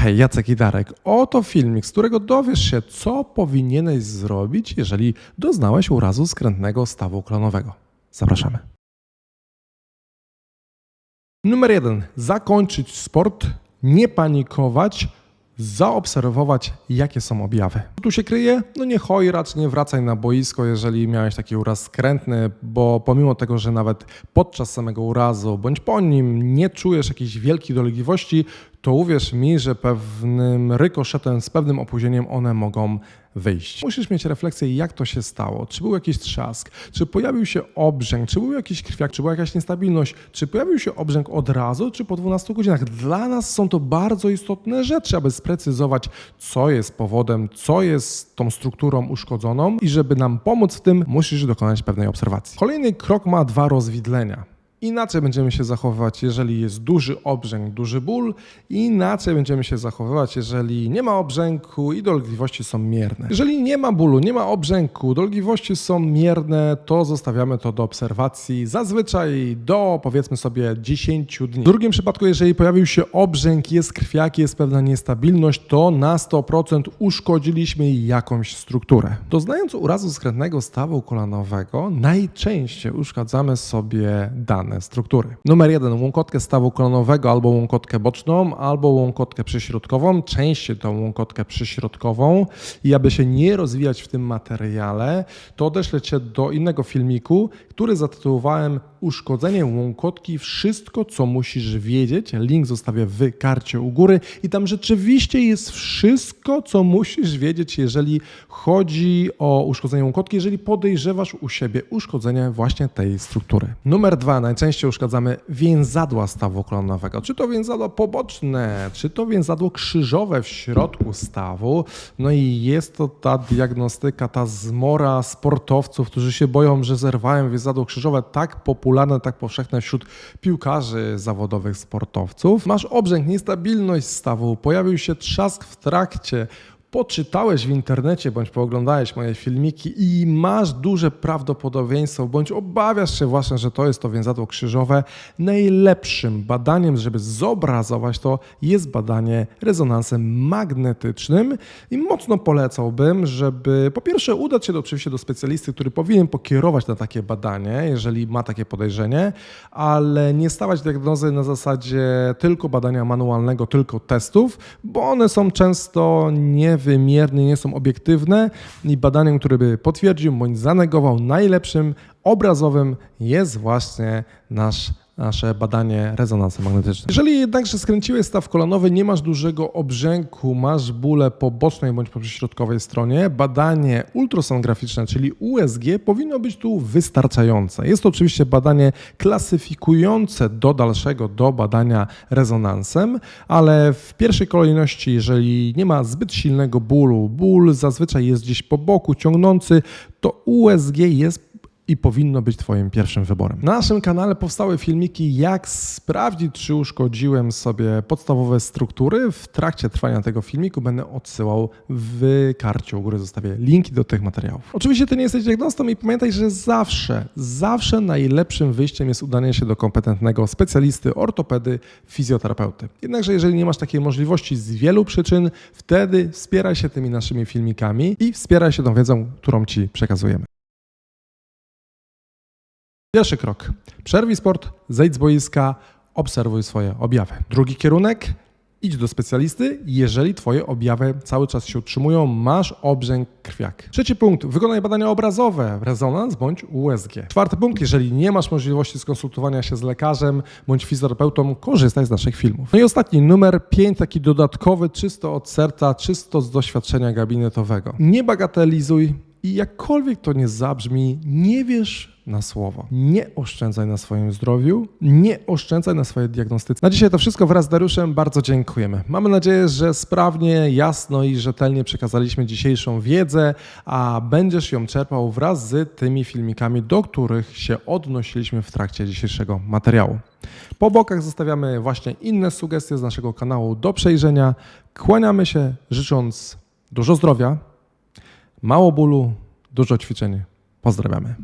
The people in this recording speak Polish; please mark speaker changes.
Speaker 1: Hej, Jacek i Darek. Oto filmik, z którego dowiesz się, co powinieneś zrobić, jeżeli doznałeś urazu skrętnego stawu kolonowego. Zapraszamy. Numer jeden. Zakończyć sport, nie panikować, zaobserwować, jakie są objawy. Co tu się kryje? No nie chojracz, nie wracaj na boisko, jeżeli miałeś taki uraz skrętny, bo pomimo tego, że nawet podczas samego urazu bądź po nim nie czujesz jakiejś wielkiej dolegliwości, to uwierz mi, że pewnym rykoszetem, z pewnym opóźnieniem one mogą wyjść. Musisz mieć refleksję, jak to się stało. Czy był jakiś trzask, czy pojawił się obrzęk, czy był jakiś krwiak, czy była jakaś niestabilność, czy pojawił się obrzęk od razu, czy po 12 godzinach. Dla nas są to bardzo istotne rzeczy, aby sprecyzować, co jest powodem, co jest tą strukturą uszkodzoną i żeby nam pomóc w tym, musisz dokonać pewnej obserwacji. Kolejny krok ma dwa rozwidlenia. Inaczej będziemy się zachowywać, jeżeli jest duży obrzęk, duży ból, inaczej będziemy się zachowywać, jeżeli nie ma obrzęku i dolegliwości są mierne. Jeżeli nie ma bólu, nie ma obrzęku, dolegliwości są mierne, to zostawiamy to do obserwacji zazwyczaj do powiedzmy sobie 10 dni. W drugim przypadku, jeżeli pojawił się obrzęk, jest krwiak, jest pewna niestabilność, to na 100% uszkodziliśmy jakąś strukturę. Doznając urazu skrętnego stawu kolanowego, najczęściej uszkadzamy sobie dane struktury. Numer jeden, łąkotkę stawu kolanowego albo łąkotkę boczną, albo łąkotkę przyśrodkową, częściej tą łąkotkę przyśrodkową i aby się nie rozwijać w tym materiale, to odeślę Cię do innego filmiku, który zatytułowałem Uszkodzenie łąkotki, wszystko co musisz wiedzieć. Link zostawię w karcie u góry i tam rzeczywiście jest wszystko, co musisz wiedzieć, jeżeli chodzi o uszkodzenie łąkotki, jeżeli podejrzewasz u siebie uszkodzenie właśnie tej struktury. Numer dwa, najczęściej uszkadzamy więzadła stawu kolonowego. Czy to więzadło poboczne, czy to więzadło krzyżowe w środku stawu. No i jest to ta diagnostyka, ta zmora sportowców, którzy się boją, że zerwają więzadło krzyżowe, tak popularne, tak powszechne wśród piłkarzy zawodowych, sportowców. Masz obrzęk, niestabilność stawu, pojawił się trzask w trakcie, poczytałeś w internecie bądź pooglądałeś moje filmiki i masz duże prawdopodobieństwo, bądź obawiasz się właśnie, że to jest to więzadło krzyżowe, najlepszym badaniem, żeby zobrazować to, jest badanie rezonansem magnetycznym i mocno polecałbym, żeby po pierwsze udać się do, oczywiście do specjalisty, który powinien pokierować na takie badanie, jeżeli ma takie podejrzenie, ale nie stawać diagnozy na zasadzie tylko badania manualnego, tylko testów, bo one są często niewymierne, nie są obiektywne i badaniem, które by potwierdził bądź zanegował najlepszym obrazowym jest właśnie nasz nasze badanie rezonansem magnetycznym. Jeżeli jednakże skręciłeś staw kolanowy, nie masz dużego obrzęku, masz bóle po bocznej bądź po przyśrodkowej stronie, badanie ultrasonograficzne, czyli USG, powinno być tu wystarczające. Jest to oczywiście badanie klasyfikujące do dalszego, do badania rezonansem, ale w pierwszej kolejności, jeżeli nie ma zbyt silnego bólu, ból zazwyczaj jest gdzieś po boku, ciągnący, to USG jest i powinno być Twoim pierwszym wyborem. Na naszym kanale powstały filmiki, jak sprawdzić, czy uszkodziłem sobie podstawowe struktury. W trakcie trwania tego filmiku będę odsyłał w karcie u góry, zostawię linki do tych materiałów. Oczywiście Ty nie jesteś diagnostą i pamiętaj, że zawsze, zawsze najlepszym wyjściem jest udanie się do kompetentnego specjalisty, ortopedy, fizjoterapeuty. Jednakże jeżeli nie masz takiej możliwości z wielu przyczyn, wtedy wspieraj się tymi naszymi filmikami i wspieraj się tą wiedzą, którą Ci przekazujemy. Pierwszy krok. Przerwij sport, zejdź z boiska, obserwuj swoje objawy. Drugi kierunek. Idź do specjalisty, jeżeli Twoje objawy cały czas się utrzymują, masz obrzęk krwiak. Trzeci punkt. Wykonaj badania obrazowe, rezonans bądź USG. Czwarty punkt. Jeżeli nie masz możliwości skonsultowania się z lekarzem bądź fizjoterapeutą, korzystaj z naszych filmów. No i ostatni, numer pięć, taki dodatkowy, czysto od serca, czysto z doświadczenia gabinetowego. Nie bagatelizuj i jakkolwiek to nie zabrzmi, nie wiesz na słowo. Nie oszczędzaj na swoim zdrowiu, nie oszczędzaj na swojej diagnostyce. Na dzisiaj to wszystko wraz z Dariuszem. Bardzo dziękujemy. Mamy nadzieję, że sprawnie, jasno i rzetelnie przekazaliśmy dzisiejszą wiedzę, a będziesz ją czerpał wraz z tymi filmikami, do których się odnosiliśmy w trakcie dzisiejszego materiału. Po bokach zostawiamy właśnie inne sugestie z naszego kanału do przejrzenia. Kłaniamy się, życząc dużo zdrowia, mało bólu, dużo ćwiczeń. Pozdrawiamy.